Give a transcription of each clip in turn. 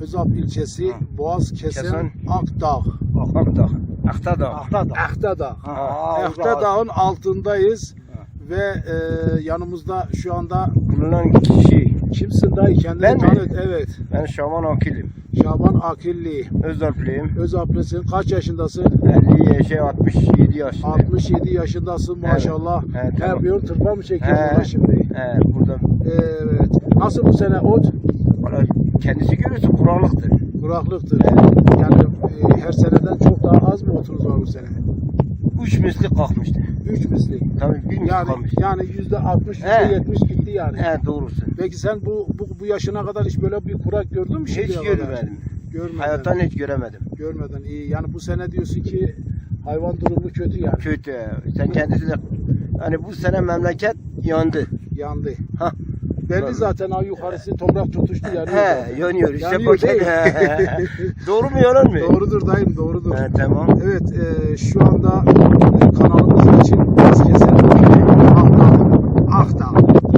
Özap ilçesi Ha. Boğaz Kesen, Kesen. Akdağ. Akdağ. Akdağ. Akdağ. Akdağ. Ha, Akdağ'ın altındayız ve e, yanımızda şu anda Bulunan kişi. kimsin dayı kendini Ben mi? tanıt. Evet. Ben Şaban Akil'im. Şaban Akilli. Özalplıyım. Özaplisin. Kaç yaşındasın? 50 yaşa 67 yaşındayım. 67 yaşındasın maşallah. Evet, Her tamam. bir yıl tırpa mı çekiyorsun He. şimdi? He, burada Evet. Nasıl bu sene ot? Kendisi görüyorsa kurallıktır. Kuraklıktır. Evet. Yani e, her seneden çok daha az mı otunuz var bu sene? Üç misli kalkmıştı. 3 misli. Tabii bir misli Yani kalmıştı. yani yüzde 60 yüzde. 70 gitti yani. He doğrusu. Peki sen bu, bu bu yaşına kadar hiç böyle bir kurak gördün mü Hiç görmedim. Görmedin. Hayattan hiç göremedim. Görmeden iyi. Yani bu sene diyorsun ki hayvan durumu kötü yani. Kötü. Sen kendisi de yani bu sene memleket yandı. Yandı. Ha. Belli zaten ha yukarısı toprak tutuştu yani. He, yanıyor. İşte Yanıyor? He. Doğru mu yalan mı? Doğrudur dayım doğrudur. He, tamam. Evet e, şu anda kanalımız için biraz keselim. Akdağ. Akdağ.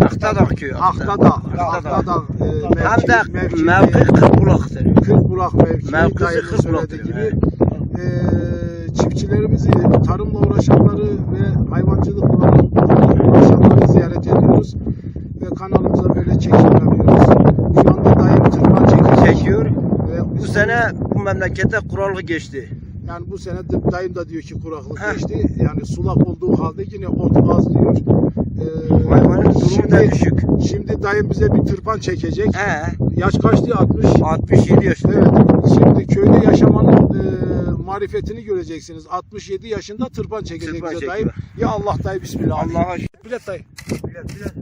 Aktada köyü. Akdağ. Akdağ. Akdağ. E, Hem de mevki- Kırkbulak'tır. Kırkbulak mevki. Mevkisi dayımın Kırkbulak söylediği diyor, gibi. E, çiftçilerimizi, tarımla uğraşanları ve hayvancılıkla uğraşanları ziyaret ediyoruz. Ve kanalımıza böyle çekim yapıyoruz. Şu anda dayım tırpan çekecek. Çekiyor. Ve Bu biz- sene bu memlekete kurallı geçti. Yani bu sene dayım da diyor ki kuraklık Heh. geçti. Yani sulak olduğu halde yine ot az diyor. Ee, Hayvanın durumu da düşük. şimdi dayım bize bir tırpan çekecek. He. Yaş kaçtı? 60. 67 yaşında. Evet. Şimdi köyde yaşamanın e, marifetini göreceksiniz. 67 yaşında tırpan çekecek Tırpan bize çekiyor. dayım. Ya Allah dayı bismillah. Allah'a şükür. Bilet dayı. Bilet bilet.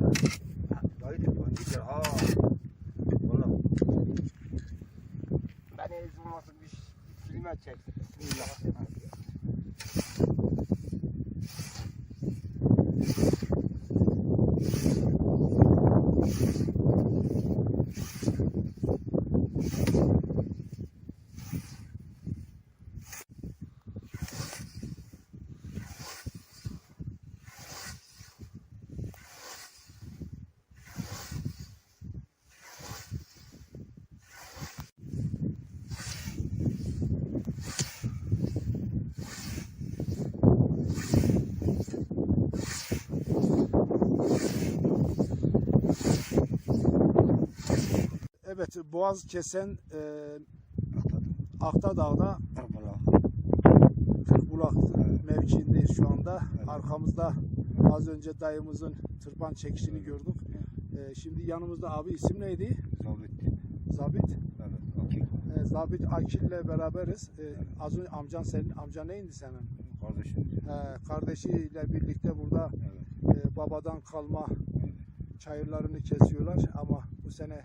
Evet Boğaz Kesen e, Aktadağ'da Kırkbulak mevkiindeyiz şu anda. Arkamızda az önce dayımızın tırpan çekişini gördük. Ee, şimdi yanımızda abi isim neydi? Zabit. Ee, Zabit Akil'le beraberiz. Ee, az önce amcan senin amcan neydi senin? Ee, kardeşiyle birlikte burada e, babadan kalma çayırlarını kesiyorlar ama bu sene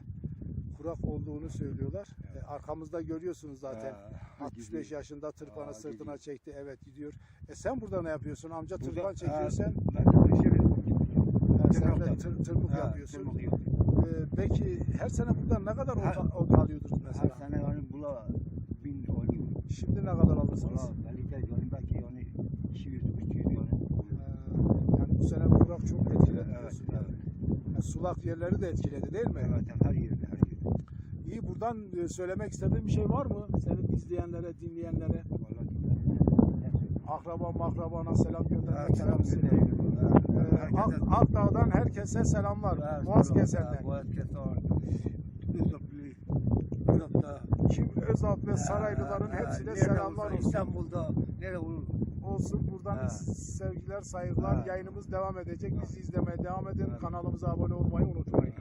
kurak olduğunu söylüyorlar. Ee, arkamızda görüyorsunuz zaten. 65 yaşında tırpanı Aa, sırtına gidiyor. çekti. Evet gidiyor. E sen burada ne yapıyorsun? Amca Burada- tırpan çekiyorsun. Ha, e, sen de tır, tırpık Ha, yapıyorsun. tırmık yok. E, peki her sene buradan ne kadar Her- ot, alıyordunuz mesela? Her sene yani bula bin oluyor. Şimdi ne kadar alırsınız? Valla kalite yani belki yani 200 300 yani. E, yani bu sene kurak çok etkiledi Evet, diyorsun. evet. Yani. E, sulak yerleri de etkiledi değil mi? Evet, her yerde İyi buradan e, söylemek istediğin bir şey var mı? Seni izleyenlere, dinleyenlere, akraba makrabana selam göndermek selam gönderiyorum. Ee, Akdağ'dan herkese selamlar. Boğaz. Evet, Boğaz. Kim Özalp ve Saraylıların Ha, hepsine selamlar olsun. İstanbul'da nerede olur? Olsun. Buradan Ha. sevgiler, saygılar. Ha. Yayınımız devam edecek. Bizi izlemeye devam edin. Kanalımıza abone olmayı unutmayın.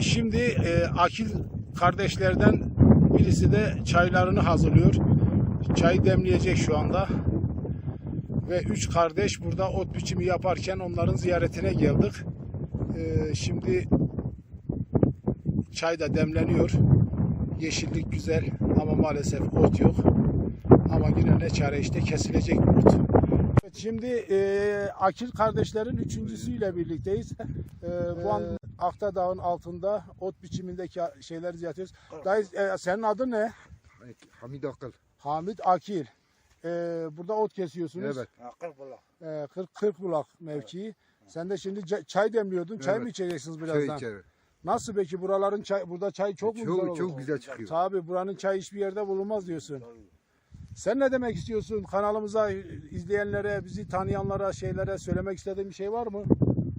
Şimdi e, Akil kardeşlerden birisi de çaylarını hazırlıyor. Çay demleyecek şu anda. Ve üç kardeş burada ot biçimi yaparken onların ziyaretine geldik. E, şimdi çay da demleniyor. Yeşillik güzel ama maalesef ot yok. Ama yine ne çare işte kesilecek ot. Evet, şimdi e, Akil kardeşlerin üçüncüsüyle birlikteyiz. E, bu an Akta Dağı'nın altında ot biçimindeki şeyleri ziyaret ediyoruz. Dayı, e, senin adın ne? Hamid Akıl. Hamit Akil. e, burada ot kesiyorsunuz. Evet. Ha, kırk bulak. E, 40 40 bulak mevkii. Sen de şimdi çay demliyordun. Çay Evet. mı içeceksiniz Çay birazdan? içeri. Nasıl peki buraların çay burada çay çok mu güzel olur? Çok, çok güzel çıkıyor. Tabii buranın çayı hiçbir yerde bulunmaz diyorsun. Sen ne demek istiyorsun? Kanalımıza izleyenlere, bizi tanıyanlara, şeylere söylemek istediğin bir şey var mı?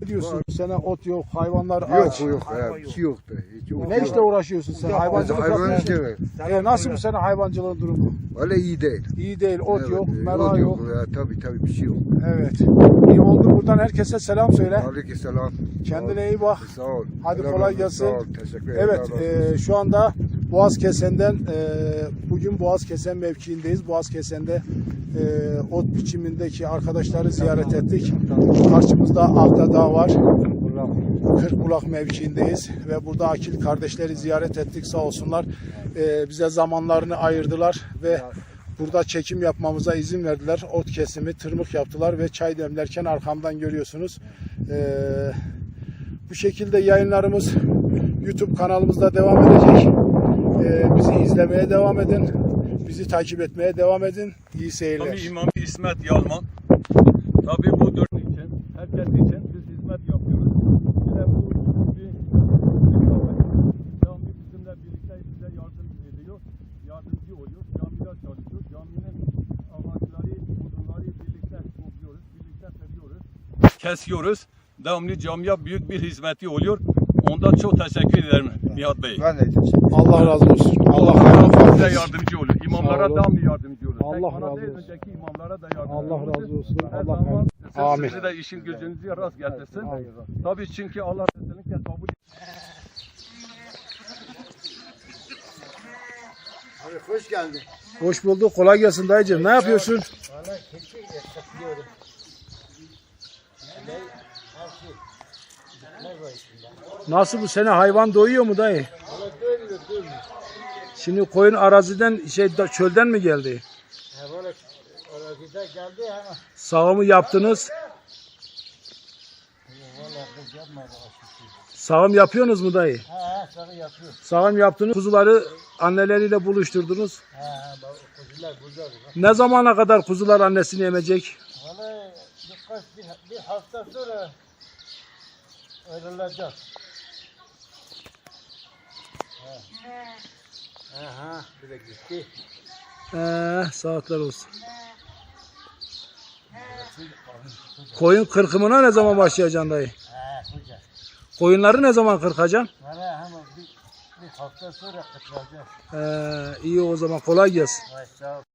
Ne diyorsun? Var. Sene ot yok, hayvanlar Yok aç. yok. Hayvan ya, Bir yok. yok da. Hiç yok. Ne işte uğraşıyorsun sen? Yok, Hayvancılık Hayvan içeri. E, nasıl bu sene hayvancılığın durumu? Öyle iyi değil. İyi değil, ot Evet, yok, e, mera ot yok. Ya, tabii tabii bir şey yok. Evet. İyi oldu buradan herkese selam söyle. Aleykümselam. Kendine iyi bak. Sağ ol. Hadi Allah kolay gelsin. Sağ ol. Teşekkür ederim. Evet, e, şu anda Boğaz Kesen'den e, bugün Boğaz Kesen mevkiindeyiz. Boğaz Kesen'de e, ot biçimindeki arkadaşları ziyaret ettik. Karşımızda Akta Dağ var. Kırkbulak mevkiindeyiz ve burada Akil kardeşleri ziyaret ettik sağ olsunlar. E, bize zamanlarını ayırdılar ve burada çekim yapmamıza izin verdiler. Ot kesimi, tırmık yaptılar ve çay demlerken arkamdan görüyorsunuz. E, bu şekilde yayınlarımız YouTube kanalımızda devam edecek. Ee, bizi izlemeye devam edin. Bizi takip etmeye devam edin. İyi seyirler. Tabii İmam İsmet Yalman. Tabii bu dört için, herkes için biz hizmet yapıyoruz. Bir de bu bir cami bizimle birlikte bize yardım ediyor. Yardımcı oluyor. Camide çalışıyor. Caminin ağaçları, odunları birlikte topluyoruz. Birlikte seviyoruz. Kesiyoruz. Devamlı camiye büyük bir hizmeti oluyor. Ondan çok teşekkür ederim Nihat Bey. Ben de teşekkür Allah razı olsun. Allah Allah bize olsun. yardımcı oluyor. İmamlara da mı yardımcı oluyor? Allah Tek razı olsun. Önceki imamlara da yardımcı Allah razı olsun. Her Allah zaman siz- Amin. sizi de işin gücünüzü rast getirsin. Tabii çünkü Allah Resulü'nün kitabı Abi hoş geldin. Hoş bulduk. Kolay gelsin dayıcığım. Ne yapıyorsun? Valla keçi saklıyorum. Ne? Nasıl bu sene hayvan doyuyor mu dayı? Valla dönmüyor, dönmüyor. Şimdi koyun araziden şey çölden mi geldi? Ha böyle arazide geldi ama. Sağımı yaptınız. Aşkım. Sağım yapıyorsunuz mu dayı? Ha ha sana yapıyor. Sağım yaptınız. Kuzuları anneleriyle buluşturdunuz. Ha ha bak o kuzular burada. Ne zamana kadar kuzular annesini emecek? Valla birkaç bir, bir hafta sonra ayrılacak. Ha. Aha bir de gitti. Ee, saatler olsun. Koyun kırkımına ne zaman başlayacaksın dayı? Koyunları ne zaman kırkacaksın? Bir, bir hafta sonra kıtıracak. Ee, iyi o zaman kolay gelsin.